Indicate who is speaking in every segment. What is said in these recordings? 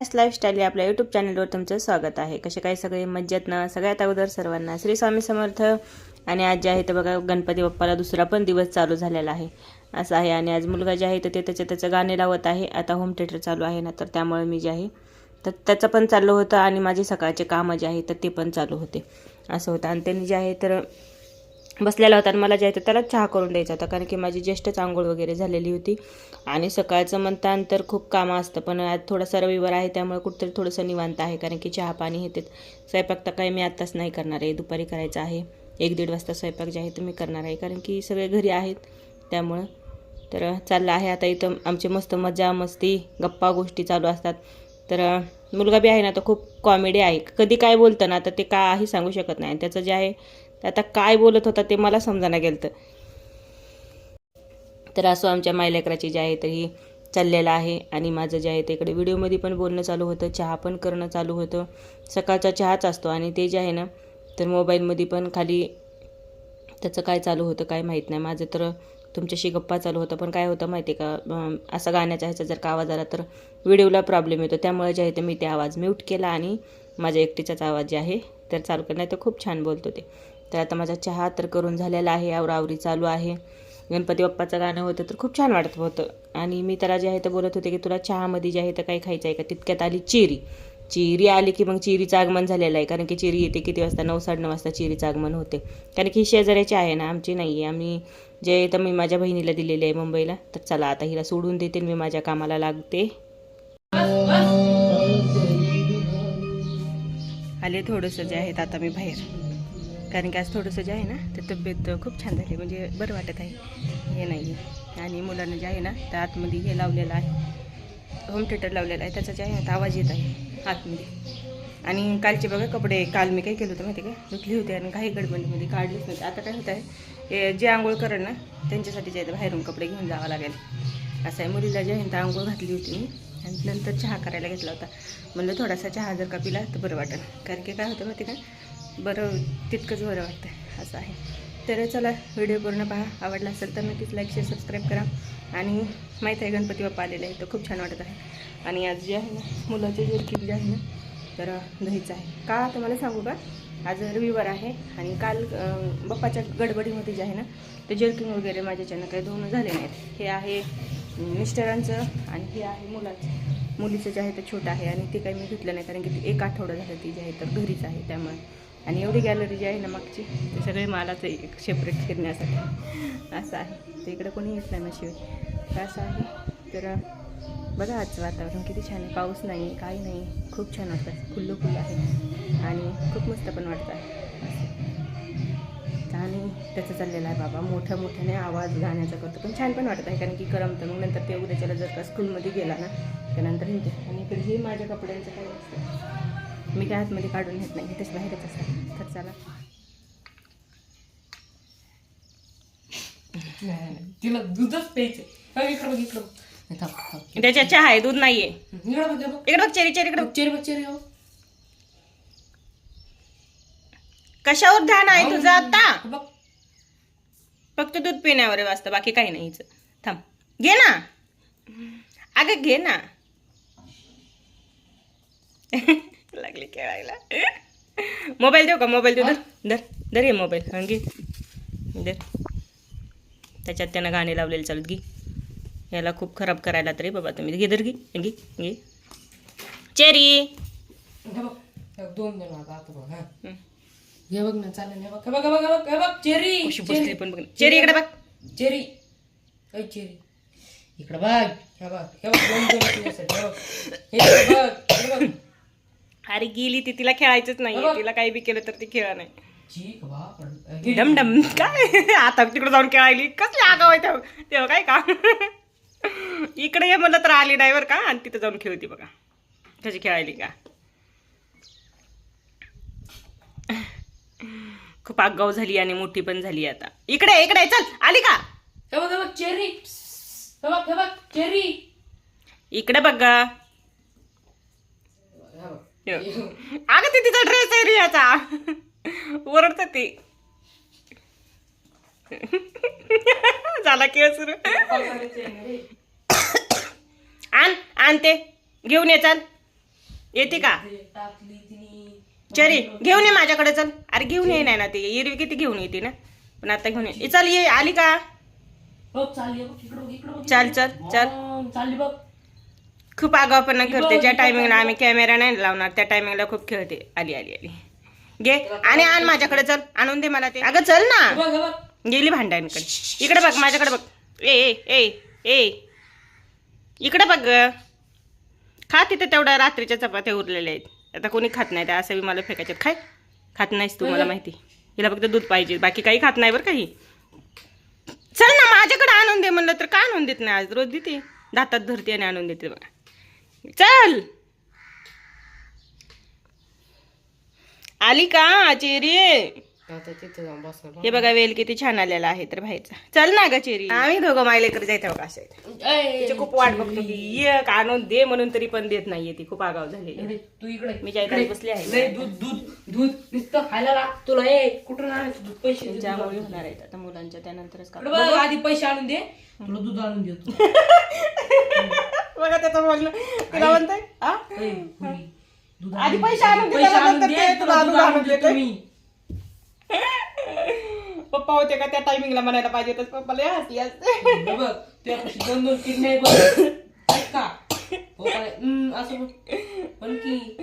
Speaker 1: Lifestyle या आपल्या YouTube चॅनलवर तुमचं स्वागत आहे. कसे काही सगळे मज्जेत ना सगळ्यात अगोदर सर्वांना श्री स्वामी समर्थ आणि आज जे आहे ते बघा गणपती बाप्पाला दुसरा पण दिवस चालू झालेला आहे. असं आहे आणि आज मुलगा जे आहे तर ते त्याचे त्याचं गाणे लावत आहे. आता होम थिएटर चालू आहे ना तर त्यामुळे मी जे आहे तर त्याचं पण चालू होतं आणि माझे सकाळचे कामं जे आहे तर ते पण चालू होते. असं होतं. आणि त्यांनी जे आहे तर बसलेला होता आणि मला जे आहे त्याला चहा करून द्यायचा होता. कारण की माझी ज्येष्ठच आंघोळ वगैरे झालेली होती. आणि सकाळचं म्हणतानंतर खूप कामं असतं पण आज थोडासा रविवार आहे त्यामुळे कुठेतरी थोडंसं निवांत आहे. कारण की चहा पाणी हे ते स्वयंपाक तर काही मी आत्ताच नाही करणार आहे. दुपारी करायचं आहे. एक दीड वाजता स्वयंपाक जे आहे ते मी करणार आहे. कारण की सगळे घरी आहेत त्यामुळं. तर चाललं आहे आता इथं आमची मस्त मजा मस्ती गप्पा गोष्टी चालू असतात. तर मुलगा बी आहे ना तो खूप कॉमेडी आहे. कधी काय बोलतं ना तर ते काही सांगू शकत नाही. आणि त्याचं जे आहे तर आता काय बोलत होता ते मला समजायला गेलं तर तर असो आमच्या मायलेकराची जे आहे तर ही चाललेलं आहे. आणि माझं जे आहे ते इकडे व्हिडिओमध्ये पण बोलणं चालू होतं चहा पण करणं चालू होतं. सकाळचा चहाच असतो आणि ते जे आहे ना तर मोबाईलमध्ये पण खाली त्याचं काय चालू होतं काय माहीत नाही. माझं तर तुमच्याशी गप्पा चालू होतं पण काय होतं माहिती आहे का? असा असं गाण्याचा ह्याचा जर का आवाज आला तर व्हिडिओला प्रॉब्लेम येतो. त्यामुळे जे आहे ते मी ते आवाज म्यूट केला आणि माझ्या एकटीचाच आवाज जे आहे तर चालू केला नाही तर खूप छान बोलतो ते. तर आता माझा चहा तर करून झालेला आहे आवरावरी चालू आहे. गणपती बाप्पाचं गाणं होतं तर खूप छान वाटत होतं. आणि मी त्याला जे आहे तर बोलत होते की तुला चहामध्ये जे आहे तर काही खायचं आहे का? तितक्यात आली चिरी. चिरी आली की मग चिरीचं आगमन झालेलं आहे. कारण की चिरी येते किती वाजता? नऊ साडेनऊ वाजता चिरीचं आगमन होते. कारण की शेजाऱ्याची आहे ना आमची नाही आहे. आम्ही जे तर मी माझ्या बहिणीला दिलेले आहे मुंबईला. तर चला आता हिला सोडून देते आणि मी माझ्या कामाला लागते. आले थोडंसं जे आहेत आता मी बाहेर. कारण की आज थोडंसं जे आहे ना ते तब्येत खूप छान झाली म्हणजे बरं वाटत आहे. हे नाही आहे आणि मुलांना जे आहे ना त्या आतमध्ये हे लावलेलं आहे. होम थिएटर लावलेलं आहे. त्याचा जे आहे आता आवाज येत आहे आतमध्ये. आणि कालचे बघा कपडे काल मी काय केलं होतं माहिती आहे का? धुतली होते आणि काही गडबडीमध्ये काढलीच नव्हती. आता काय होत आहे हे जे आंघोळ करेल ना त्यांच्यासाठी जे आहे बाहेरून कपडे घेऊन जावं लागेल. असं आहे. मुलीला जे आहे ना आंघोळ घातली होती मी. आणि नंतर चहा करायला घेतला होता. म्हणलं थोडासा चहा जर का पिला तर बरं वाटेल. कारण की काय होतं माहिती का? बरं तितकंच बरं वाटतं असं आहे. तर चला व्हिडिओ पूर्ण पहा. आवडला असेल तर नक्कीच लाईक शेअर सबस्क्राईब करा. आणि माहीत आहे गणपती बाप्पा आलेले आहे तर खूप छान वाटत आहे. आणि आज जे आहे ना मुलाचे जर्किन जे आहे ना तर दहीचं आहे. का तुम्हाला सांगू का? आज रविवार आहे आणि काल बाप्पाच्या गडबडीमध्ये जे आहे ना ते जर्किंग वगैरे माझ्याच्यानं काही दोन झाले नाहीत. हे आहे मिस्टरांचं आणि हे आहे मुलाचं. मुलीचं जे आहे ते छोटं आहे आणि ते काही मी घेतलं नाही कारण की ती एक आठवडा झालं ती जे आहे तर घरीच आहे त्यामुळे. आणि एवढी गॅलरी जी आहे ना मागची ते सगळे मालाचं एक सेपरेट फिरण्यासाठी. असं आहे. तर इकडं कोणी येत नाही ना तर असं आहे. तर बघा आजचं वातावरण. किती छान आहे. पाऊस नाही काही नाही. खूप छान वाटतं. खुल्लं खुल्लं आहे. आणि खूप मस्त पण वाटतं आहे. असं. आणि त्याचं चाललेलं आहे बाबा. मोठ्या मोठ्याने आवाज गाण्याचा करतो. पण छान पण वाटत आहे. कारण की करमतं. मग नंतर ते उद्याच्याला जर का स्कूलमध्ये गेला ना त्यानंतर हे आणि इकडे हे माझ्या कपड्यांचं काही असतं. मी काय आतमध्ये काढून घेत नाही तेच बाहेरच असतात तर चला
Speaker 2: तिला दूधच प्यायचं बघ इकडं बघ इकडं बघ. नाही, थांब, थांब.
Speaker 1: त्याच्या चहा आहे दूध नाहीये
Speaker 2: इकडं बघ, बघ.
Speaker 1: इकडे बघ चेरी चेरी इकडे बघ.
Speaker 2: चेरी बघ, चेरी.
Speaker 1: कशावर ध्यान आहे तुझं आता
Speaker 2: बघ.
Speaker 1: फक्त दूध पिण्यावर वाजतं बाकी काही नाही. थांब घे ना अगं घे ना लागली खेळायला मोबाईल देऊ का मोबाईल देऊ धर धर धर ये मोबाईल हं घे धर त्याच्यात त्यानं गाणे लावलेले चालत घे याला खूप खराब करायला तरी बाबा तुम्ही घे धर घे घे घे चेरी
Speaker 2: दोन जण आता आता बघ, हा. बघ ना चालेल हे बघ हे बघ हे बघ हे बघ हे बघ चेरी.
Speaker 1: बसली पण बघ चेरी इकडे बघ
Speaker 2: चेरी ऐ चेरी इकडं बघ हे बघ हे बघ दोन तुझ्यासाठी, हे बघ हे बघ हे बघ
Speaker 1: अरे गेली ती तिला खेळायचंच नाही. तिला काही बी केलं तर ती खेळा नाही
Speaker 2: चीक बाप रे.
Speaker 1: डम डम काय? आता तिकडे जाऊन खेळायली. कसली आगाव आहे तेव्हा. काय का इकडे ये म्हणलं तर आली नाही बरं का? आणि तिथं जाऊन खेळती बघा. कशी खेळायली का? खूप आगाव झाली आणि मोठी पण झाली आता. इकडे इकडे चल आली का?
Speaker 2: चेरी. बघ बघ चेरी.
Speaker 1: इकडे बघ. अगं ते तिचा ड्रेस आहे रियाचा ओरडत ती. झाला खेळ सुरू. आण आण ते. घेऊन ये चाल. येते का? चरी घेऊन ये माझ्याकडे चल. अरे घेऊन ये नाही ना ते. एरवी किती घेऊन येते ना? पण आता घेऊन ये. चल ये. आली का? चल चल चल
Speaker 2: चालली बघ.
Speaker 1: खूप आगावपणा करते. ज्या टायमिंगला आम्ही कॅमेरा नाही लावणार त्या टायमिंगला खूप खेळते. आली आली आली. घे. आणि आण माझ्याकडे चल. आणून दे मला ते. अगं चल ना. गेली भांड्यांकडे. इकडे बघ माझ्याकडे बघ. ए ए ए ए. इकडे बघ. खा तिथे तेवढ्या रात्रीच्या चपात्या उरलेल्या आहेत. आता कोणी खात नाही त्या. असं बी मला फेकायच्यात खाय. खात नाहीस तू मला माहिती. हिला फक्त दूध पाहिजे. बाकी काही खात नाही बरं काही चल ना माझ्याकडे आणून दे म्हणलं तर का आणून देत नाही आज? रोज देते. दातात धरते आणि आणून देते बघा. चल. आली का चेरी?
Speaker 2: आता तिथे जाऊन बसणार
Speaker 1: हे बघा वेल किती छान आलेला आहे तर बाहेरचा. चल ना ग चेरी. आम्ही दोघं मायलेकर जायचं बघा असे तिची खूप वाट बघतो की ये आणून दे म्हणून तरी पण देत नाहीये ती खूप आगाव झालेली आहे.
Speaker 2: तू इकडे.
Speaker 1: मी ज्या इथे बसली आहे.
Speaker 2: दूध दूध दूध नुसतं खायला लाग. तुला ए कुठून आणायचं दूध? पैसे
Speaker 1: होणार आहेत. आता मुलांच्या त्यानंतरच का?
Speaker 2: आधी पैसे आणून दे. तुला दूध आणून देतो.
Speaker 1: बघा त्याचं बोलणं तुला
Speaker 2: दूध
Speaker 1: आधी पैसे आणून दे, त्याला नंतर ते
Speaker 2: तुला दूध आणून देतो
Speaker 1: पप्पा होते का त्या टायमिंगला म्हणायला पाहिजे तर पप्पाला हसली असते
Speaker 2: दोन दोन किडनी बघ. ऐक का? हो काय हम्म, असं बघ. पण की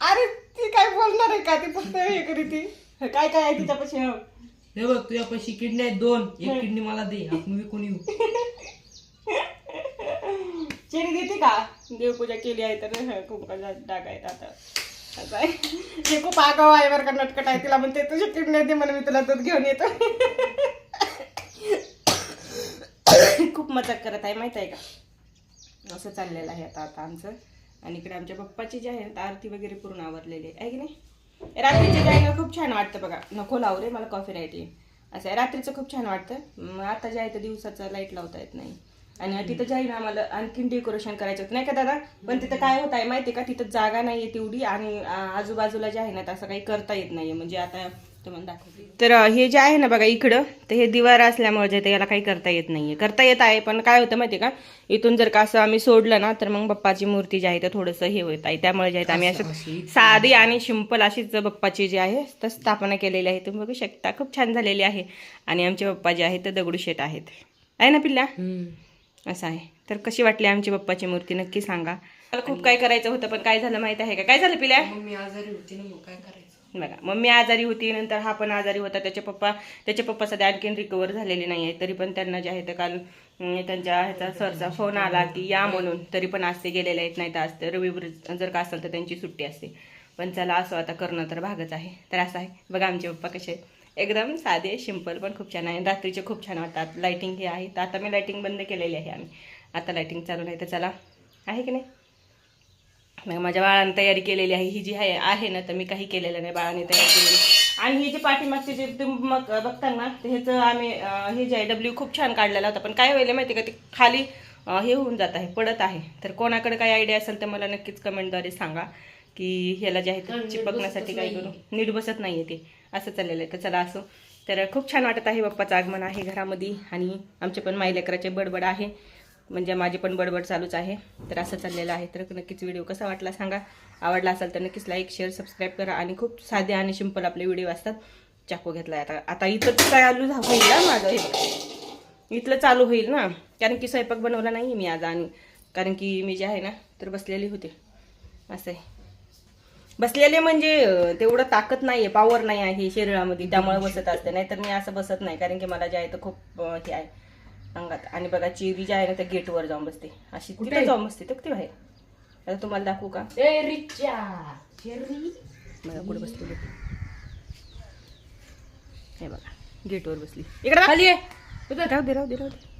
Speaker 1: अरे ती काय बोलणार आहे का? ती फक्त हे करी ती. काय काय आहे तिच्यापाशी? हं.
Speaker 2: हे बघ तुझ्यापाशी किडनी आहेत दोन. एक किडनी मला दे. आपण विकून येऊ?
Speaker 1: चेरी देते का? देवपूजा केली आहे तर हं, कुंकाचा डाग आहेत आता. असं आहे. ते खूप आगाव आहे बरं का नटकट आहे. तिला म्हणते तुझी किडनी दे म्हणून मी तुला दूध घेऊन येतो. खूप मजाक करत आहे माहीत आहे का? असं चाललेलं आहे आता आता आमचं. आणि इकडे आमच्या पप्पाची जे आहे ना, आरती वगैरे पूर्ण आवरलेली आहे. की नाही? रात्रीची जायला खूप छान वाटतं बघा. नको लावू रे मला कॉफी राहते असं आहे. रात्रीचं खूप छान वाटतं. मग आता जे आहे ते दिवसाचं लाइट लावता येत नाही. आणि तिथं जे आहे ना आम्हाला आणखीन डेकोरेशन करायचं होतं. नाही का दादा? पण तिथं काय होत आहे माहिती आहे का? तिथं जागा नाहीये तेवढी आणि आजूबाजूला जे आहे ना तसं काही करता येत नाहीये. म्हणजे आता तुम्हाला दाखवते. तर हे जे आहे ना बघा इकडं तर हे दिवार असल्यामुळे जे याला काही करता येत नाहीये. करता येत आहे पण काय होतं माहिती आहे का? इथून जर का असं आम्ही सोडलं ना तर मग बाप्पाची मूर्ती जी आहे ते थोडंसं हे होत आहे. त्यामुळे जे आहे आम्ही असं साधी आणि सिंपल अशीच बाप्पाची जी आहे तर स्थापना केलेली आहे. तुम्ही बघू शकता खूप छान झालेली आहे. आणि आमचे बाप्पा जे आहेत ते दगडूशेठ आहेत. आहे ना पिल्ला? असं आहे. तर कशी वाटली आमची बाप्पाची मूर्ती? नक्की सांगा. मला खूप काय करायचं होतं पण काय झालं माहीत आहे का? काय झालं पिल्या?
Speaker 2: मम्मी आजारी होती ना मग काय करायचं?
Speaker 1: बघा मम्मी आजारी होती नंतर हा पण आजारी होता. त्याचे पप्पा त्याचे पप्पा सध्या आणखीन रिकवर झालेले नाही आहे तरी पण त्यांना जे आहे ते काल त्यांच्या ह्याचा सरचा फोन आला की या म्हणून. तरी पण आज ते गेलेले आहेत नाही तर आज ते रविवार जर का असेल तर त्यांची सुट्टी असते. पण चला असं आता करणं तर भागच आहे. तर असं आहे. बघा आमचे पप्पा कसे आहेत. एकदम साधे सिंपल पण खूप छान आहे. रात्रीचे खूप छान वाटतात. लाईटिंग हे आहे. तर आता मी लाईटिंग बंद केलेली आहे आम्ही. आता लाईटिंग चालू नाही तर चला. आहे की नाही? मग माझ्या बाळाने तयारी केलेली आहे. ही जी आहे आहे ना तर मी काही केलेलं नाही बाळाने तयारी केलेली. आणि हे जे पाठीमागचे जे तुम्ही मग बघता ना तर ह्याचं आम्ही हे जे आहे डब्ल्यू खूप छान काढलेला होता. पण काय व्हायला माहिती का? ते खाली हे होऊन जात आहे पडत आहे. तर कोणाकडे काही आयडिया असेल तर मला नक्कीच कमेंटद्वारे सांगा की ह्याला जे आहे ते चिपकण्यासाठी काय करू? नीट बसत नाही ते. असं चाललेलं आहे. तर चला असो. तर खूप छान वाटत आहे बाप्पाचं आगमन आहे घरामध्ये आणि आमचे पण मायलेकराचे बडबड आहे. म्हणजे माझी पण बडबड चालूच आहे. तर असं चाललेलं आहे. तर नक्कीच व्हिडिओ कसा वाटला सांगा. आवडला असेल तर नक्कीच लाईक शेअर सबस्क्राईब करा आणि खूप साधे आणि सिंपल आपले व्हिडिओ असतात. चाकू घेतला आता. आता इथं चालू झा- होईल ना माझं? इथलं चालू होईल ना. कारण की स्वयंपाक बनवला नाही मी आज आणि. कारण की मी जे आहे ना तर बसलेली होते. असं आहे. बसलेले म्हणजे तेवढं ताकद नाही आहे पॉवर नाही आहे शरीरामध्ये त्यामुळे बसत असते. नाहीतर मी असं बसत नाही कारण की मला जे आहे तर खूप हे आहे अंगात. आणि बघा चिरी जी आहे ना त्या गेटवर जाऊन बसते. अशी कुठे? जाऊन बसते तर ती बाहेर. आता तुम्हाला दाखवू का? बघा कुठे बसलेली. हे बघा गेटवर बसली. इकडे.
Speaker 2: खाली ये.
Speaker 1: राहू दे राहू दे राहू दे.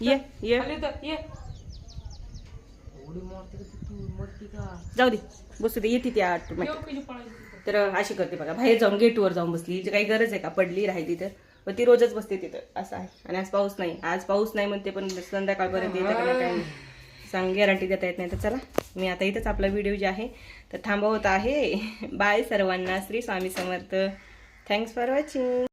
Speaker 1: ये ये
Speaker 2: खाली तर ये एवढी मारते का तू मरती का
Speaker 1: जाऊ दे बसू दे येते ती ऑटोमॅटिक
Speaker 2: येऊ कशी पळायची तिथं?
Speaker 1: तर अशी करते बघा बाहेर जाऊन गेटवर जाऊन बसली. हिची काही गरज आहे का? पडली राहिली तिथं. पण ती रोजच बसते तिथं. असं आहे. आणि आज पाऊस नाही. आज पाऊस नाही म्हणते पण संध्याकाळपर्यंत येते का नाही. सांग गॅरंटी देता येत नाही. तर चला मी आता इथंच आपला व्हिडिओ जे आहे तर थांबवत आहे. बाय सर्वांना. Shri Swami Samarth. Thanks for watching